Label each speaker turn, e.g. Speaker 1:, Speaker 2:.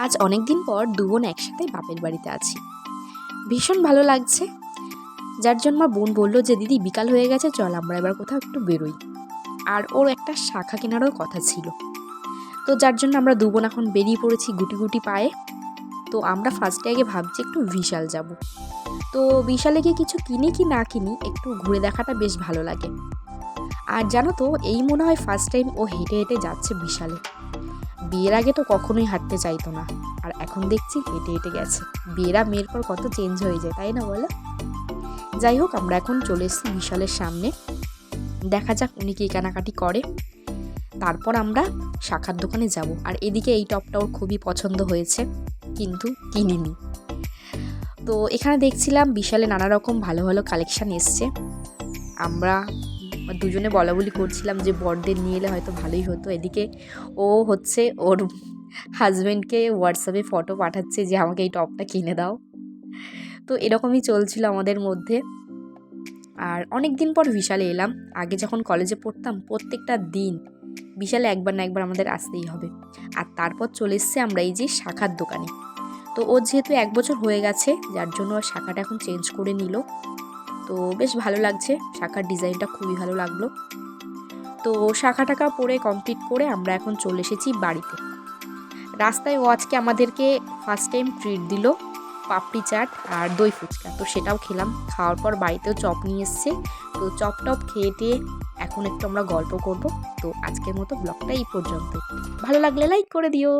Speaker 1: আজ অনেক দিন পর দু বোন একসাথে বাপের বাড়িতে আছি। ভীষণ ভালো লাগছে। যার জন্য বোন বলল যে, দিদি, বিকাল হয়ে গেছে, চল আমরা এবার কোথাও একটু বেরোই। আর ওর একটা শাখা কেনারও কথা ছিল। তো যার জন্য আমরা দু বোন এখন বেরিয়ে পড়েছি গুটি গুটি পায়ে। তো আমরা ফার্স্টে আগে ভাবছি একটু বিশাল যাব। তো বিশালে গিয়ে কিছু কিনি কি না কিনি একটু ঘুরে দেখাটা বেশ ভালো লাগে। আর জানো তো, এই মনে হয় ফার্স্ট টাইম ও হেঁটে হেঁটে যাচ্ছে বিশালে। বিয়ের আগে তো কখনোই হাঁটতে চাইতো না। আর এখন দেখছি হেঁটে হেঁটে গেছে। বিয়েরা মেয়ের পর কত চেঞ্জ হয়ে যায়, তাই না বলো? যাই হোক, আমরা এখন চলে এসেছি বিশালের সামনে। দেখা যাক উনি কি কেনাকাটি করে। তারপর আমরা শাখার দোকানে যাব। আর এদিকে এই টপটা ওর খুবই পছন্দ হয়েছে, কিন্তু কিনিনি। তো এখানে দেখছিলাম বিশালে নানা রকম ভালো ভালো কালেকশান এসছে। আমরা দুজনে বলা বলি করছিলাম যে বরদের নিয়ে এলে হয়তো ভালোই হতো। এদিকে ও হচ্ছে ওর হাজব্যান্ডকে হোয়াটসঅ্যাপে ফটো পাঠাচ্ছে যে আমাকে এই টপটা কিনে দাও। তো এরকমই চলছিল আমাদের মধ্যে। আর অনেক দিন পর বিশালে এলাম। আগে যখন কলেজে পড়তাম প্রত্যেকটা দিন বিশালে একবার না একবার আমাদের আসতেই হবে। আর তারপর চলে এসছে আমরা এই যে শাখার দোকানে। তো ওর যেহেতু এক বছর হয়ে গেছে, যার জন্য শাখাটা এখন চেঞ্জ করে নিল। তো বেশ ভালো লাগছে। শাখার ডিজাইনটা খুবই ভালো লাগল। তো শাখা টাকা পরে কমপ্লিট করে আমরা এখন চলে এসেছি বাড়িতে। রাস্তায় ও আজকে আমাদেরকে ফার্স্ট টাইম ট্রিট দিল পাপড়ি চাট আর দই ফুচকা। তো সেটাও খেলাম। খাওয়ার পর বাড়িতেও চপ নিয়ে এসছে। তো চপ টপ খেয়ে টেয়ে এখন একটু আমরা গল্প করব। তো আজকের মতো ব্লগটা এই পর্যন্ত ভালো লাগলে লাইক করে দিও।